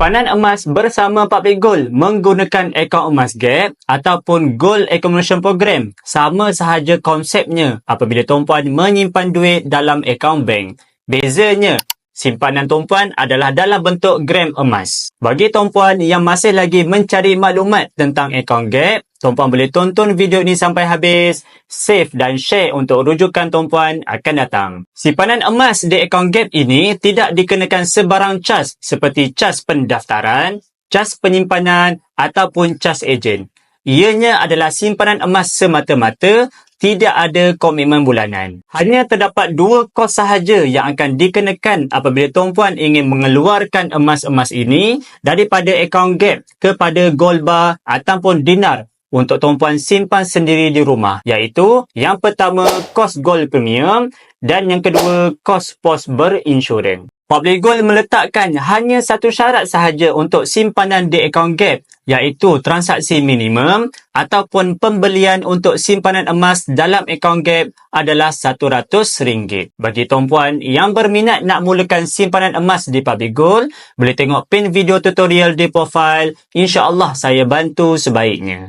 Simpanan emas bersama Public Gold menggunakan akaun emas Gap ataupun Gold Accumulation Program sama sahaja konsepnya apabila tuan-puan menyimpan duit dalam akaun bank. Bezanya, simpanan tuan-puan adalah dalam bentuk gram emas. Bagi tuan-puan yang masih lagi mencari maklumat tentang akaun Gap, tuan-puan boleh tonton video ini sampai habis, save dan share untuk rujukan tuan-puan akan datang. Simpanan emas di akaun Gap ini tidak dikenakan sebarang cas seperti cas pendaftaran, cas penyimpanan ataupun cas ejen. Ianya adalah simpanan emas semata-mata tidak ada komitmen bulanan. Hanya terdapat dua kos sahaja yang akan dikenakan apabila tuan-puan ingin mengeluarkan emas-emas ini daripada akaun Gap kepada Gold Bar ataupun Dinar untuk tuan-puan simpan sendiri di rumah. Iaitu yang pertama kos Gold Premium dan yang kedua kos pos berinsurans. Public Gold meletakkan hanya satu syarat sahaja untuk simpanan di akaun Gap iaitu transaksi minimum ataupun pembelian untuk simpanan emas dalam akaun Gap adalah RM100. Bagi tuan-puan yang berminat nak mulakan simpanan emas di Public Gold, boleh tengok pin video tutorial di profile. InsyaAllah saya bantu sebaiknya.